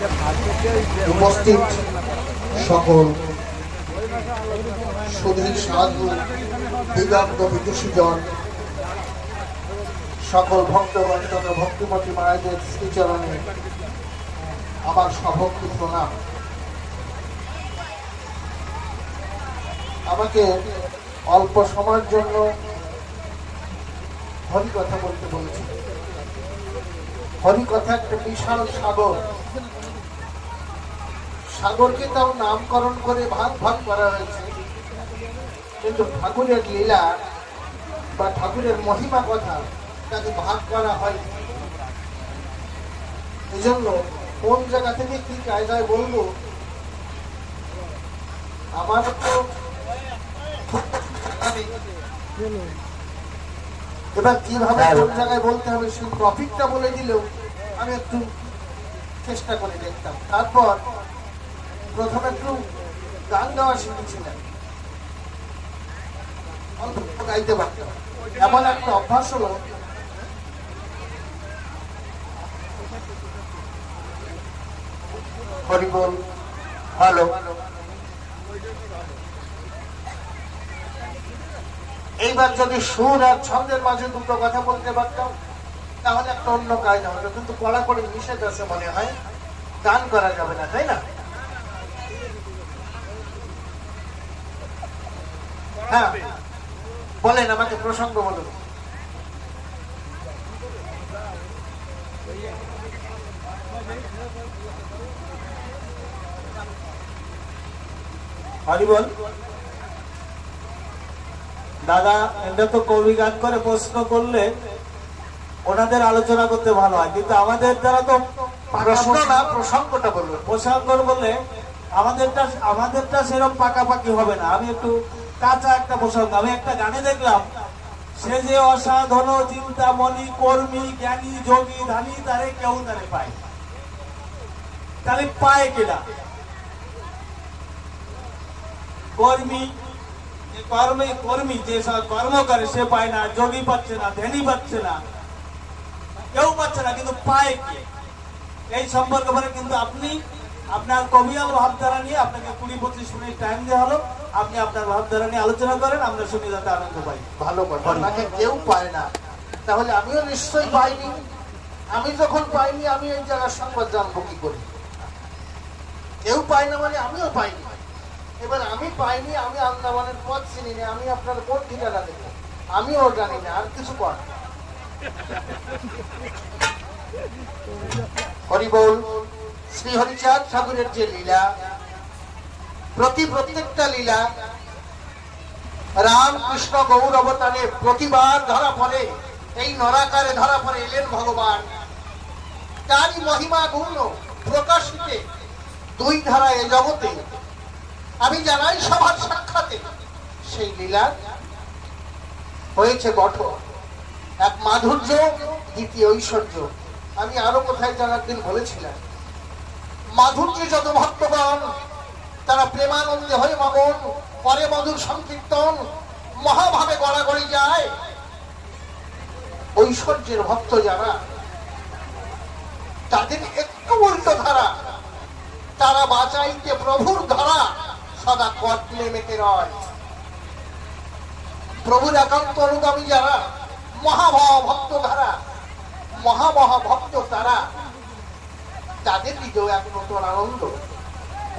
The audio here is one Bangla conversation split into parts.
উপস্থিত সকল সুধীর সাধু দিগন্ত বিদুষীজন সকল ভক্তগণ তথা ভক্তিমতী মায়েদের শ্রীচরণে আমার সভক্তি প্রণাম। আমাকে অল্প সময়ের জন্য হরি কথা বলতে বলেছে। হরি কথা একটা বিশাল সাগর। সাগরকে তাও নামকরণ করে ভাগ ভাগ করা হয়েছে। কিন্তু ঠাকুরের লীলা বা ঠাকুরের মহিমা কথা তাকে ভাগ করা হয় এই জন্য কোন জায়গা থেকে কি কায়দায় বলব? আমার তো এবার কীভাবে কোন জায়গায় বলতে হবে সেই টপিকটা বলে দিলেও আমি একটু চেষ্টা করে দেখতাম। তারপর প্রথমে একটু গান গাওয়া শিখেছিলাম অল্প গাইতে পারতাম এমন একটা অভ্যাস হলো হরিবল ভালো। এইবার যদি সুর আর ছন্দের মাঝে দুটো কথা বলতে পারতাম, তাহলে একটা অন্য কাজ হতো। কিন্তু কড়া করে নিষেধ আছে মনে হয়, গান করা যাবে না, তাই না? হ্যাঁ। বলেন আমাকে প্রসঙ্গ বলুন। হরিবল দাদা এটা তো কবি গান করে প্রশ্ন করলে ওনাদের আলোচনা করতে ভালো হয় কিন্তু আমাদের দ্বারা তো প্রশ্ন না প্রসঙ্গটা বলুন। প্রসঙ্গ বললে আমাদেরটা আমাদেরটা সেরকম পাকাপাকি হবে না। আমি একটু কাঁচা একটা প্রসঙ্গ, আমি একটা গানে দেখলাম, সে যে অসাধন, চিন্তামণি, কর্মী, জ্ঞানী, যোগী, ধানী, তারে কেউ তারে পায়। তাহলে পায় কিনা কর্মী, যে কর্মী কর্মী, যে সব কর্ম করে, সে পায় না, যোগী পাচ্ছে না, ধ্যানী পাচ্ছে না, কেউ পাচ্ছে না, কিন্তু পায় কে? এই সম্পর্কে মানে কিন্তু আপনি, আপনার কবিয়াল ভাবধারা নিয়ে আপনাকে কুড়ি পঁচিশ মিনিট টাইম দেওয়া হলো। আপনি আপনার ভাবধারা নিয়ে আলোচনা করেন আমরা শুনে যাতে আনন্দ পাই। ভালো কথা তাকে কেউ পায় না। তাহলে আমিও নিশ্চয়ই পাইনি। আমি যখন পাইনি আমি এই জায়গার সংবাদ জানব কি করি? কেউ পায় না মানে আমিও পাইনি। এবার আমি পাইনি আমি আন্দামানের পথ চিনি না আমি আপনার কোন ঠিকানা দেবো? আমিও জানি না আর কিছু কর হরিবোল শ্রী হরিচাঁদ ঠাকুরের যে লীলা প্রতি প্রত্যেকটা লীলা রাম কৃষ্ণ গৌর অবতারে প্রতিবার ধরা পড়ে। এই নরাকারে ধরা পড়ে এলেন ভগবান। তারই মহিমা গুণ প্রকাশিতে দুই ধারা এ জগতে। আমি জানাই সবার সাক্ষাতে সেই লীলা হয়েছে গঠন। এক মাধুর্য, দ্বিতীয় ঐশ্বর্য। আমি আরও কোথায় জানার দিন বলেছিলাম। মাধুর্য যত ভক্তগণ তারা প্রেমানন্দে হয়ে মগন, পরে মধুর সংকীর্তন, মহাভাবে গড়াগড়ি যায়। ঐশ্বর্যের ভক্ত যারা, তাদের একটু উল্টো ধারা। তারা বাঁচাইতে প্রভুর ধারা সদা কটলে মেতে রয়। প্রভুর একান্ত অনুগামী যারা, মহামহা ভক্ত ধারা, মহামহা ভক্ত তারা, তাদের হৃদয় এক নতুন আনন্দ।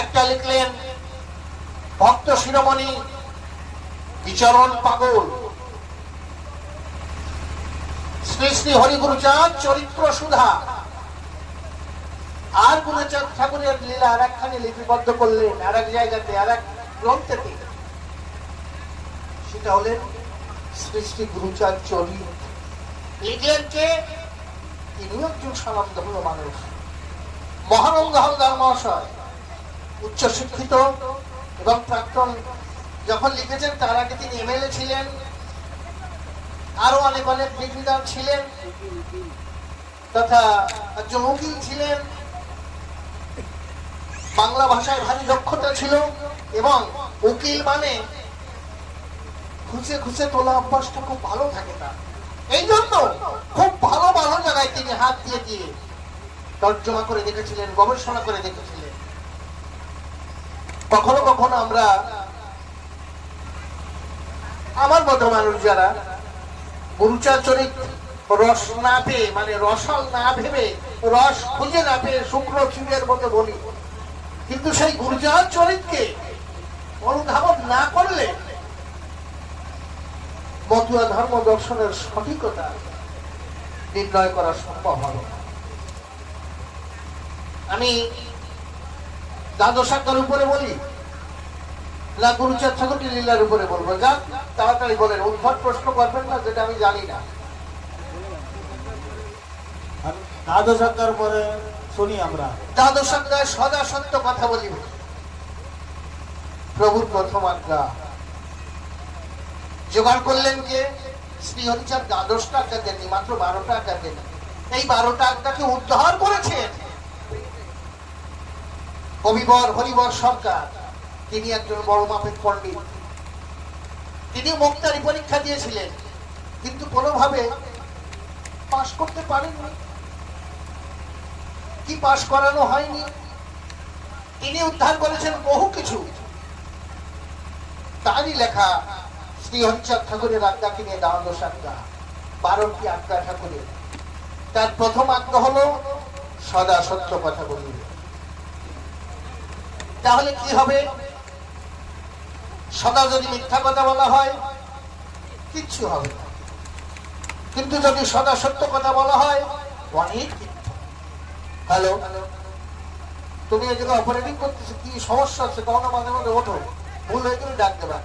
একটা লিখলেন, ভক্ত শিরোমণি, বিচরণ পাগল। শ্রী শ্রী হরিগুরুচাঁদ চরিত্র সুধা। আর গুরুচাঁদ ঠাকুরের লীলা আর একখানি লিপিবদ্ধ করলেন আর এক জায়গাতে আর এক গ্রন্থেতে। সেটা হলেন শ্রী শ্রী গুরুচাঁদ চরিত লিখলেন কে? তিনিও একজন স্বনামধন্য মানুষ। মহানন্দ হালদার মহাশয়। উচ্চশিক্ষিত এবং প্রাক্তন। যখন লিখেছেন, তার আগে তিনি এমএলএ ছিলেন। আরও অনেক অনেক ডিগ্রিদার ছিলেন। তথা একজন উকিল ছিলেন। বাংলা ভাষায় ভারী দক্ষতা ছিল এবং উকিল মানে খুঁজে খুঁজে তোলা অভ্যাসটা খুব ভালো থাকে তার। এই জন্য খুব ভালো ভালো জায়গায় তিনি হাত দিয়ে দিয়ে তর্জমা করে দেখেছিলেন, গবেষণা করে দেখেছিলেন। কখনো কখনো আমরা আমার মতো মানুষ যারা গুরুচার চরিত রস না পেয়ে মানে রসাল না ভেবে, রস খুঁজে না পেয়ে শুক্র ক্ষীরের মতো বলি কিন্তু সেই গুরুচার চরিতকে অনুধাবন না করলে মতুয়া ধর্ম দর্শনের সঠিকতা নির্ণয় করা সম্ভব হবে না। আমি দ্বাদশাকার উপরে বলি? না গুরুচার ঠাকুরটি লীলার উপরে বলব। যাক তাড়াতাড়ি বলেন উদ্ভট প্রশ্ন করবেন না যেটা আমি জানি না। পরে শুনি আমরা। দ্বাদশাধ্যায় সদা সত্য কথা বলিব প্রভুর প্রথম আজ্ঞা। জোগাড় করলেন যে শ্রী হরিচাঁদ দ্বাদশটা আজ্ঞা দেননি মাত্র বারোটা আজ্ঞা দেন এই বারোটা আজ্ঞাকে উদ্ধার করেছেন। কবিবর হরিবর সরকার, তিনি একজন বড় মাপের পণ্ডিত। তিনি মুক্তারি পরীক্ষা দিয়েছিলেন, কিন্তু কোনোভাবে পাশ করতে পারেননি। কি পাশ করানো হয়নি? তিনি উদ্ধার করেছেন বহু কিছু। তারই লেখা শ্রী হরিচাঁদ ঠাকুরের আজ্ঞাকে নিয়ে দ্বাদশ আজ্ঞা বারোটি আজ্ঞা ঠাকুরের। তার প্রথম আজ্ঞা হলো, সদা সত্য কথা বলিবে। তাহলে কি হবে? সদা যদি মিথ্যা কথা বলা হয় কিচ্ছু হবে না। কিন্তু যদি সদা সত্য কথা বলা হয় অনেক হ্যালো? তুমি জায়গায় অপারেটিং করতেছো কি সমস্যা আছে কখনো মাঝে মাঝে ওঠো। ভুল হয়ে গেলে ডাক দেবা।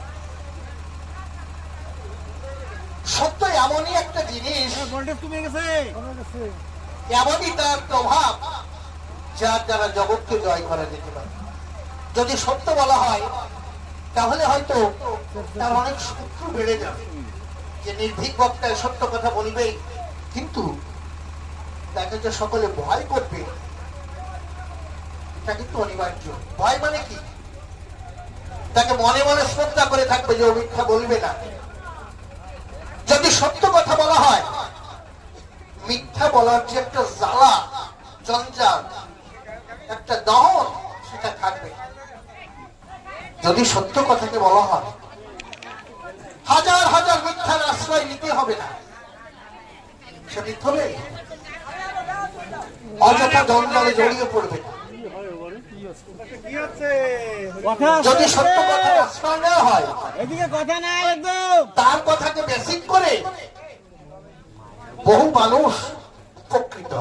সত্য এমনই একটা জিনিস এমনই তার প্রভাব যার দ্বারা জগৎকে জয় করা যেতে পারে। যদি সত্য বলা হয়, তাহলে হয়তো তার অনেক শত্রু বেড়ে যাবে। যে নির্ভীক বক্তায় সত্য কথা বলবেই, কিন্তু তাকে যে সকলে ভয় করবে, এটা কিন্তু অনিবার্য। ভয় মানে কি? তাকে মনে মনে শ্রদ্ধা করে থাকবে যে মিথ্যা বলবে না। যদি সত্য কথা বলা হয়, মিথ্যা বলার যে একটা জ্বালা, জঞ্জাল একটা দহন সেটা থাকবে যদি সত্য কথাকে বলা হয় হাজার হাজার মিথ্যার আশ্রয় নিতে হবে না। সে মিথ্যা হবে অযথা জঞ্জালে জড়িয়ে পড়বে না। যদি সত্য কথা আশ্রয় নেওয়া হয় এদিকে কথা একদম। তার কথাকে বেসিক করে বহু মানুষ উপকৃত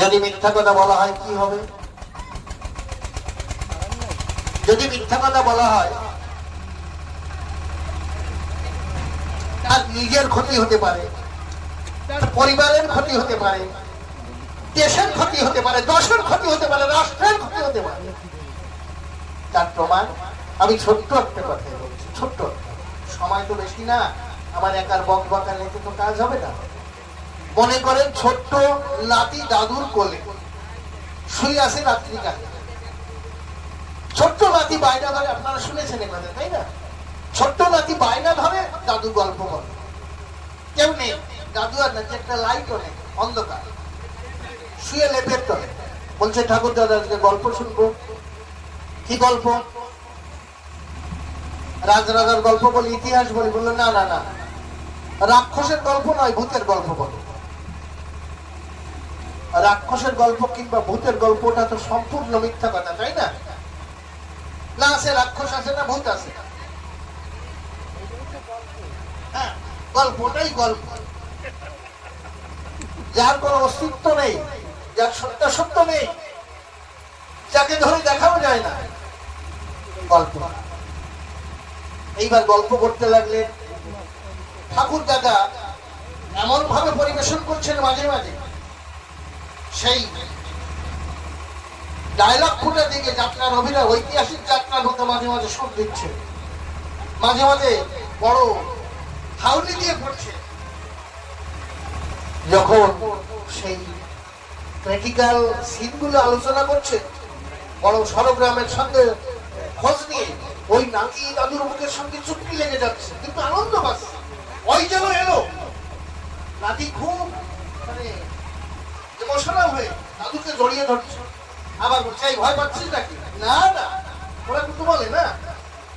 যদি মিথ্যা কথা বলা হয় কি হবে? যদি মিথ্যা কথা বলা হয়, তার নিজের ক্ষতি হতে পারে, তার পরিবারের ক্ষতি হতে পারে, দেশের ক্ষতি হতে পারে, দশের ক্ষতি হতে পারে, রাষ্ট্রের ক্ষতি হতে পারে। তার প্রমাণ আমি ছোট্ট একটা কথাই বলছি, ছোট্ট। সময় তো বেশি না আমার একার বক বকা নিতে তো কাজ হবে না। মনে করেন ছোট্ট নাতি দাদুর কোলে শুয়ে আছে রাত্রিকালে নাতি বাইনা ধরে, আপনারা শুনেছেন এখানে তাই না? ছোট্ট নাতি বাইনা ধরে, দাদু গল্প বলে। কেউ নেই, দাদু আর নাকি একটা লাইটও নেই অন্ধকার। শুয়ে লেপের তলে। বলছে, ঠাকুর দাদা, আজকে গল্প শুনব। কি গল্প? রাজরাজার গল্প বলি, ইতিহাস বলি, বলল, না না না। রাক্ষসের গল্প নয়, ভূতের গল্প বলো। রাক্ষসের গল্প কিংবা ভূতের গল্পটা তো সম্পূর্ণ মিথ্যা কথা, তাই না? না আছে রাক্ষস আছে না ভূত আছে? হ্যাঁ, গল্পটাই গল্প। যার অস্তিত্ব নেই যার সত্য নেই যাকে ধরে দেখাও যায় না। গল্প। এইবার গল্প করতে লাগলে ঠাকুর দাদা এমন ভাবে পরিবেশন করছেন মাঝে মাঝে সেই ডায়লগ ফুটে দিকে যাত্রার অভিনয়, ঐতিহাসিক যাত্রার মতো মাঝে মাঝে সুর দিচ্ছে। মাঝে মাঝে বড় হাউলি দিয়ে পড়ছে যখন সেই ক্রিটিক্যাল সিনগুলো আলোচনা করছে, বড় সরগ্রামের সঙ্গে খোঁজ নিয়ে ওই নাতি দাদুর মুখের সঙ্গে চুক্তি লেগে যাচ্ছে। কিন্তু আনন্দ পাচ্ছে। ওই যেন এলো। নাতি খুব মানে ইমোশনাল হয়ে দাদুকে জড়িয়ে ধরছে। আবার বলছে, এই ভয় পাচ্ছিস নাকি? না না। ওরা কিন্তু বলে, না।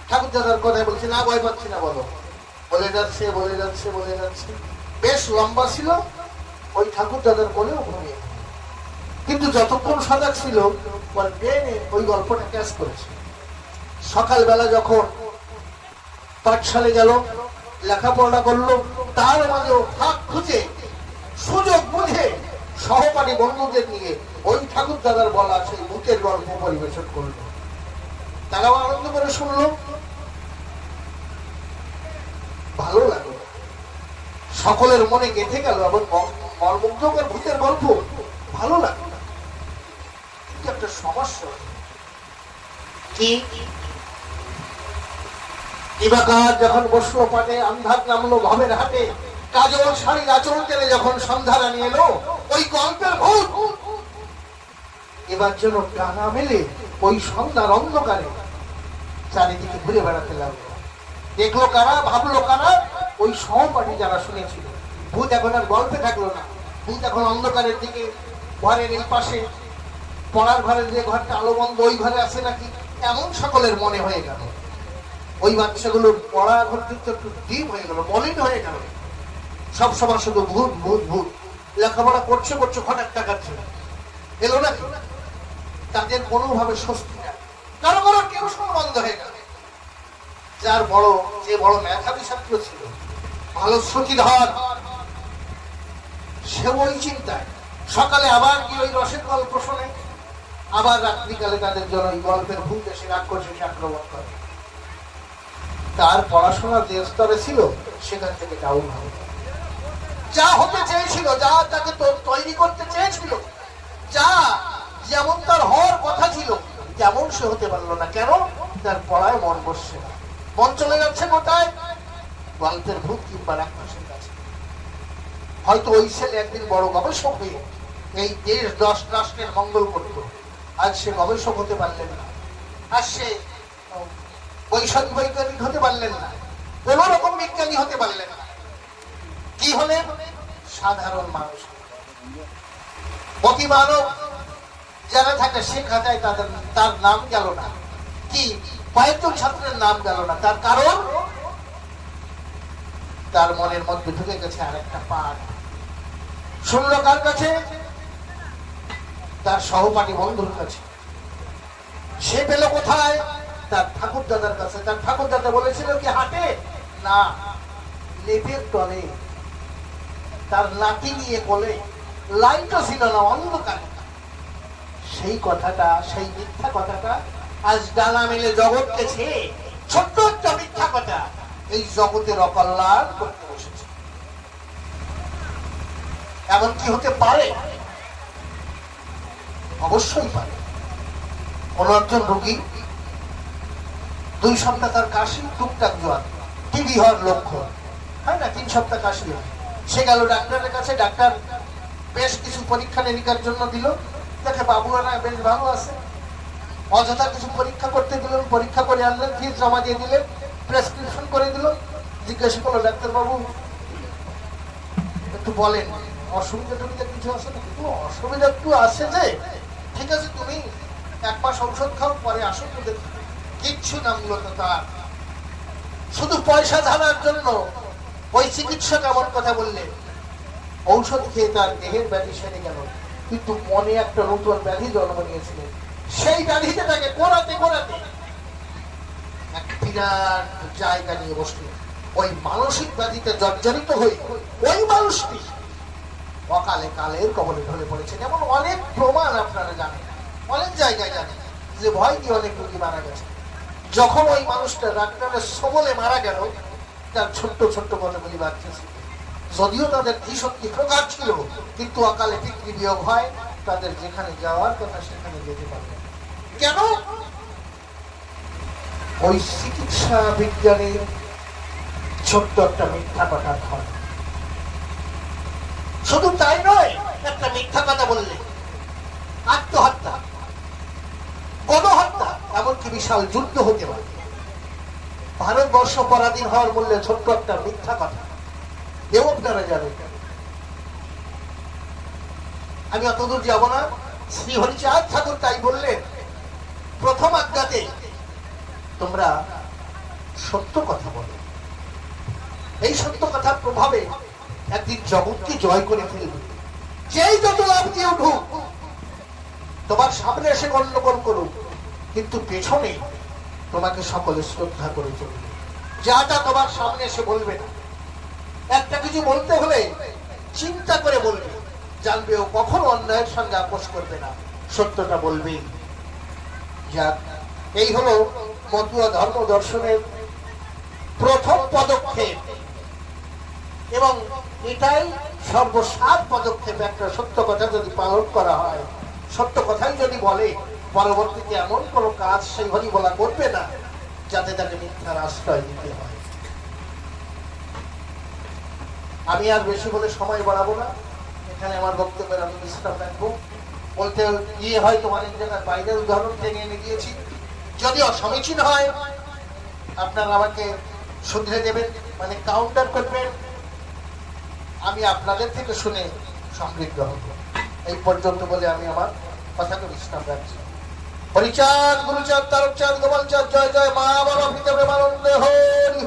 ঠাকুর দাদার কথায় বলছে, না, ভয় পাচ্ছি না, বলো। বলে যাচ্ছে বলে যাচ্ছে বলে যাচ্ছে। বেশ লম্বা ছিল, ওই ঠাকুর দাদার কোলেও ঘুমিয়ে কিন্তু যতক্ষণ সজাগ ছিল ব্রেনে ওই গল্পটা ক্যাচ করেছে। সকালবেলা যখন পাঠশালে গেল লেখাপড়া করল, তার মাঝেও ফাঁক খুঁজে সুযোগ বুঝে সহপাঠী বন্ধুদের নিয়ে ওই ঠাকুর দাদার বলা সেই ভূতের গল্প পরিবেশন করল। তারাও আনন্দ করে শুনলো। ভালো লাগল। সকলের মনে গেঁথে গেল এবং মর্মুগ্ধকর ভূতের গল্প ভালো লাগল। কিন্তু একটা সমস্যা কি? দিবাকার যখন বসল পাটে আন্ধার নামলো ভাবের হাটে কাজল শাড়ির আচরণ টেনে যখন সন্ধ্যারা নিয়ে এলো, ওই গল্পের ভূত। এবার যেন টানা মেলে ওই সন্ধ্যার অন্ধকারে। চারিদিকে ঘুরে বেড়াতে লাগল। দেখল কারা, ভাবলো কারা, ওই সহপাঠী যারা শুনেছিল। ভূত এখন আর গল্পে থাকল না। ভূত এখন অন্ধকারের দিকে, ঘরের এই পাশে। পড়ার ঘরের যে ঘরটা আলো বন্ধ, ওই ঘরে আছে নাকি? এমন সকলের মনে হয়ে গেল। ওই বাচ্চাগুলোর পড়া ঘর একটু ডিপ হয়ে গেল, মলিন হয়ে গেল। সব সময় শুধু ভূত ভূত ভূত। লেখাপড়া করছে করছে, হঠাৎ টাকাচ্ছে এলো নাকি তাদের কোনোভাবে স্বস্তি না কারও কারও হয়ে গেল যার বড়, যে বড় মেধাবী ছাত্র ছিল, ভালো শ্রুতিধর সে ওই চিন্তায়। সকালে আবার গিয়ে ওই রসের গল্প শোনে। আবার রাত্রিকালে তাদের জন্য ওই গল্পের ভূত এসে রাক্ষসে আক্রমণ করে। তার পড়াশোনার যে স্তরে ছিল, সেখান থেকে ডাউন হবে যা হতে চেয়েছিল, যা তাকে তৈরি করতে চেয়েছিল, যা যেমন তার হওয়ার কথা ছিল, তেমন সে হতে পারল না। কেন? তার পড়ায় মন বসছে না। মন চলে যাচ্ছে কোথায়? গল্পের ভূত কিংবা রাক্ষসের কাছে। হয়তো ওই ছেলে একদিন বড় গবেষক হয়ে এই দেশ, দশ, রাষ্ট্রের মঙ্গল করত। আজ সে গবেষক হতে পারলেন না। আর সে বৈষয়িক বৈজ্ঞানিক হতে পারলেন না। কোন রকম বিজ্ঞানী হতে পারলেন না। কি হলেন সাধারণ মানুষ। প্রতিমানব যারা থাকে, সে তাদের, তার নাম গেল না। কি? কয়েকজন ছাত্রের নাম গেল না। তার কারণ? তার মনের মধ্যে ঢুকে গেছে আরেকটা পাঠ। শুনলো কার কাছে? তার সহপাঠী বন্ধুর কাছে। সে পেল কোথায়? তার ঠাকুর দাদার কাছে। তার ঠাকুর দাদা বলেছিল কি, হাটে? না, লেপের তলে। তার নাতি নিয়ে বলে লাইটও ছিল না, অন্ধকার। সেই কথাটা, সেই মিথ্যা কথাটা আজ ডানা মেলে জগৎকে ছেয়ে ছোট্ট একটা মিথ্যা কথা এই জগতের অকল্যাণ করতে বসেছে। এমন কি হতে পারে? অবশ্যই পারে। কোন একজন রোগী দুই সপ্তাহ তার কাশি টুকটাক জ্বর টিবি হওয়ার লক্ষ্য হয় না, তিন সপ্তাহ কাশি হয়। সে গেল ডাক্তারের কাছে, ডাক্তার বেশ কিছু পরীক্ষা নিরীক্ষার জন্য দিল। দেখে বাবুরা বেশ ভালো আছে। অযথা কিছু পরীক্ষা করতে দিলেন পরীক্ষা করে আনলেন, ফিস জমা দিয়ে দিলেন, প্রেসক্রিপশন করে দিল। জিজ্ঞাসা করল ডাক্তার বাবু একটু বলেন, অসুবিধা টুবিধা কিছু আছে না কিন্তু অসুবিধা একটু আছে যে। ঠিক আছে, তুমি এক মাস ঔষধ খাও, পরে আসো কিচ্ছু না মূলত তার। শুধু পয়সা ধারার জন্য ওই চিকিৎসক এমন কথা বললেন, ঔষধ খেয়ে তার দেহের ব্যাধি সেরে গেল, কিন্তু মনে একটা নতুন ব্যাধি জন্ম নিয়েছিলেন সেই ব্যাধিতে তাকে কোরাতে কোরাতে এক বিরাট জায়গা নিয়ে বসলেন। ওই মানসিক ব্যাধিতে জর্জরিত হয়ে ওই মানুষটি অকালে কালের কবলে ঢলে পড়েছেন এমন অনেক প্রমাণ আপনারা জানেন, অনেক জায়গায় জানেন যে ভয় দিয়ে অনেক রোগী মারা গেছে। যখন ওই মানুষটা ডাক্তারের সবলে মারা গেল তার ছোট্ট ছোট্ট কতগুলি বাচ্চা যদিও তাদের ধীশক্তি প্রকার ছিল, কিন্তু অকালে পিতৃ বিয়োগ হয়, তাদের যেখানে যাওয়ার কথা সেখানে যেতে পারবে কেন? ওই চিকিৎসা বিজ্ঞানের ছোট্ট একটা মিথ্যা কথা ধর শুধু তাই নয়, একটা মিথ্যা কথা বললে, আত্মহত্যা, গণহত্যা, এমনকি বিশাল যুদ্ধ হতে পারে। ভারতবর্ষ পরাধীন হওয়ার মূল্যে ছোট্ট একটা মিথ্যা কথা। এও আপনারা জানেন আমি অতদূর যাব না। শ্রী হরিচাঁদ ঠাকুর তাই বললেন, প্রথম আজ্ঞাতে তোমরা সত্য কথা বলো। এই সত্য কথার প্রভাবে একদিন জগৎকে জয় করে ফেলবে। যেই যত লাভ দিয়ে উঠুক, তোমার সামনে এসে গণ্ডগোল করুক, কিন্তু পেছনে তোমাকে সকলে শ্রদ্ধা করে চলবে। যাটা তোমার সামনে এসে বলবে না। একটা কিছু বলতে হলে চিন্তা করে বলবে। জানবে ও কখনো অন্যায়ের সঙ্গে আপোষ করবে না। সত্যটা বলবেই যাক, এই হলো মতুয়া ধর্ম দর্শনের প্রথম পদক্ষেপ। এবং এটাই সর্বসার পদক্ষেপ। একটা সত্য কথা যদি পালন করা হয়, সত্য কথাই যদি বলে পরবর্তীতে এমন কোনো কাজ সেই হরি বলা করবে না যাতে তাকে মিথ্যার আশ্রয় দিতে হয়। আমি আর বেশি বলে সময় বাড়াবো না। এখানে আমার বক্তব্যের আমি বিশ্রাম রাখব বলতে গিয়ে হয়তো অনেক জায়গায় বাইরে উদাহরণ টেনে এনে দিয়েছি। যদি অসমীচীন হয়, আপনারা আমাকে শুধরে দেবেন মানে কাউন্টার করবেন। আমি আপনাদের থেকে শুনে সমৃদ্ধ হব। এই পর্যন্ত বলে আমি আমার কথাকে বিশ্রাম রাখছি হরিচাঁদ গুরুচাঁদ তারকচাঁদ গোপালচাঁদ জয় জয়, মা বাবা, পিতা, প্রেমানন্দে হরি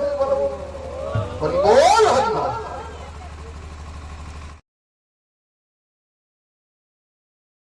হরি বল। হরি বল।